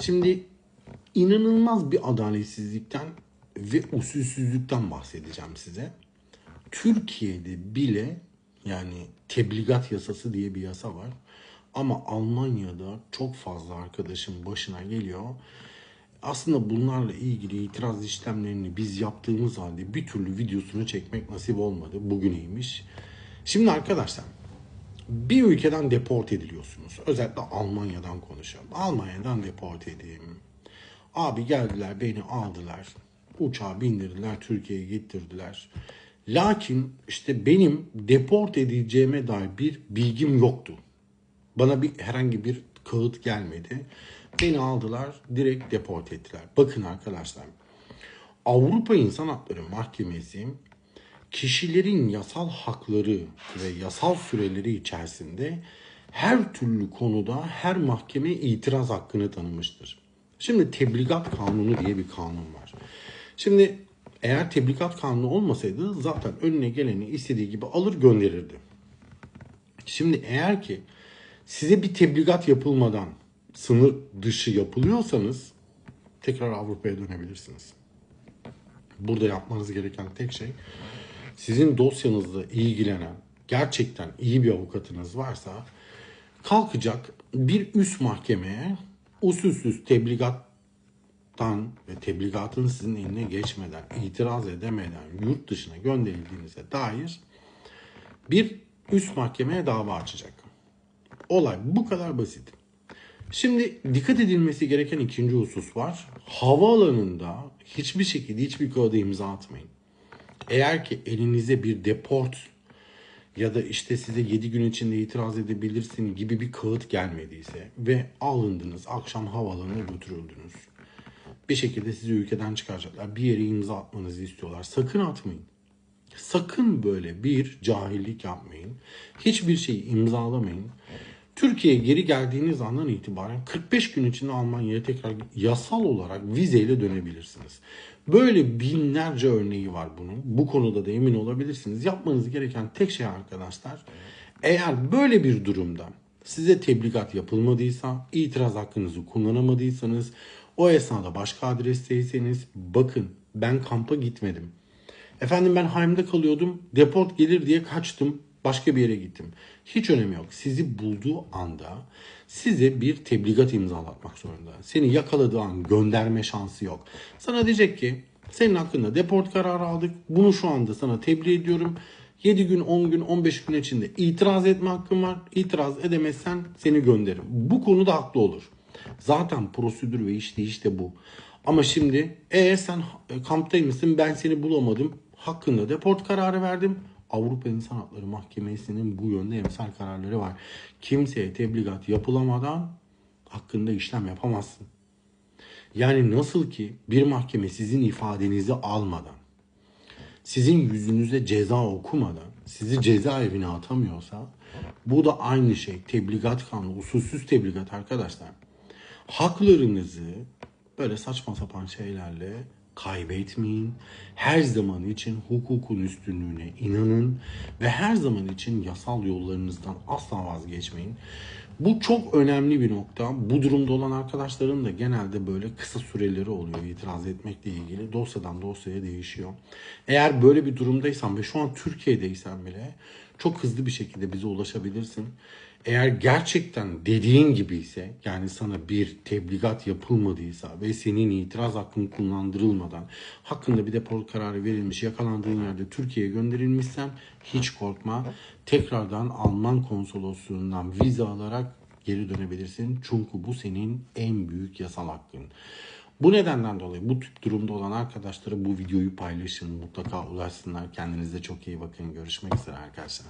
Şimdi inanılmaz bir adaletsizlikten ve usulsüzlükten bahsedeceğim size. Türkiye'de bile yani tebligat yasası diye bir yasa var. Ama Almanya'da çok fazla arkadaşım başına geliyor. Aslında bunlarla ilgili itiraz işlemlerini biz yaptığımız halde bir türlü videosunu çekmek nasip olmadı. Bugüneymiş. Şimdi arkadaşlar bir ülkeden deport ediliyorsunuz. Özellikle Almanya'dan konuşuyorum. Almanya'dan deport edeyim. Abi geldiler beni aldılar. Uçağa bindirdiler Türkiye'ye getirdiler. Lakin işte benim deport edileceğime dair bir bilgim yoktu. Bana bir herhangi bir kağıt gelmedi. Beni aldılar direkt deport ettiler. Bakın arkadaşlar Avrupa İnsan Hakları Mahkemesi kişilerin yasal hakları ve yasal süreleri içerisinde her türlü konuda her mahkeme itiraz hakkını tanımıştır. Şimdi tebligat kanunu diye bir kanun var. Şimdi eğer tebligat kanunu olmasaydı zaten önüne geleni istediği gibi alır gönderirdi. Şimdi eğer ki size bir tebligat yapılmadan sınır dışı yapılıyorsanız tekrar Avrupa'ya dönebilirsiniz. Burada yapmanız gereken tek şey sizin dosyanızla ilgilenen gerçekten iyi bir avukatınız varsa kalkacak bir üst mahkemeye usulsüz tebligattan ve tebligatın sizin eline geçmeden, itiraz edemeden yurt dışına gönderildiğinize dair bir üst mahkemeye dava açacak. Olay bu kadar basit. Şimdi dikkat edilmesi gereken ikinci husus var. Havaalanında hiçbir şekilde hiçbir kağıda imza atmayın. Eğer ki elinize bir deport ya da işte size 7 gün içinde itiraz edebilirsin gibi bir kağıt gelmediyse ve alındınız akşam havaalanına götürüldünüz. Bir şekilde sizi ülkeden çıkaracaklar. Bir yere imza atmanızı istiyorlar. Sakın atmayın. Sakın böyle bir cahillik yapmayın. Hiçbir şeyi imzalamayın. Türkiye'ye geri geldiğiniz andan itibaren 45 gün içinde Almanya'ya tekrar yasal olarak vizeyle dönebilirsiniz. Böyle binlerce örneği var bunun. Bu konuda da emin olabilirsiniz. Yapmanız gereken tek şey arkadaşlar eğer böyle bir durumda size tebligat yapılmadıysa, itiraz hakkınızı kullanamadıysanız, o esnada başka adresteyseniz bakın ben kampa gitmedim. Efendim ben Haim'de kalıyordum. Deport gelir diye kaçtım. Başka bir yere gittim. Hiç önemi yok. Sizi bulduğu anda size bir tebligat imzalatmak zorunda. Seni yakaladığı an gönderme şansı yok. Sana diyecek ki senin hakkında deport kararı aldık. Bunu şu anda sana tebliğ ediyorum. 7 gün, 10 gün, 15 gün içinde itiraz etme hakkın var. İtiraz edemezsen seni gönderirim. Bu konuda haklı olur. Zaten prosedür ve işleyiş de bu. Ama şimdi e sen kamptaymışsın ben seni bulamadım. Hakkında deport kararı verdim. Avrupa İnsan Hakları Mahkemesi'nin bu yönde emsal kararları var. Kimseye tebligat yapılamadan hakkında işlem yapamazsın. Yani nasıl ki bir mahkeme sizin ifadenizi almadan, sizin yüzünüze ceza okumadan sizi cezaevine atamıyorsa bu da aynı şey. Tebligat kanunu, usulsüz tebligat arkadaşlar. Haklarınızı böyle saçma sapan şeylerle kaybetmeyin. Her zaman için hukukun üstünlüğüne inanın ve her zaman için yasal yollarınızdan asla vazgeçmeyin. Bu çok önemli bir nokta. Bu durumda olan arkadaşların da genelde böyle kısa süreleri oluyor itiraz etmekle ilgili. Dosyadan dosyaya değişiyor. Eğer böyle bir durumdaysan ve şu an Türkiye'deysen bile çok hızlı bir şekilde bize ulaşabilirsin. Eğer gerçekten dediğin gibi ise yani sana bir tebligat yapılmadıysa ve senin itiraz hakkın kullandırılmadan hakkında bir deport kararı verilmiş yakalandığın yerde Türkiye'ye gönderilmişsen hiç korkma. Tekrardan Alman konsolosluğundan vize alarak geri dönebilirsin. Çünkü bu senin en büyük yasal hakkın. Bu nedenden dolayı bu tip durumda olan arkadaşlara bu videoyu paylaşın. Mutlaka ulaşsınlar. Kendinize çok iyi bakın. Görüşmek üzere arkadaşlar.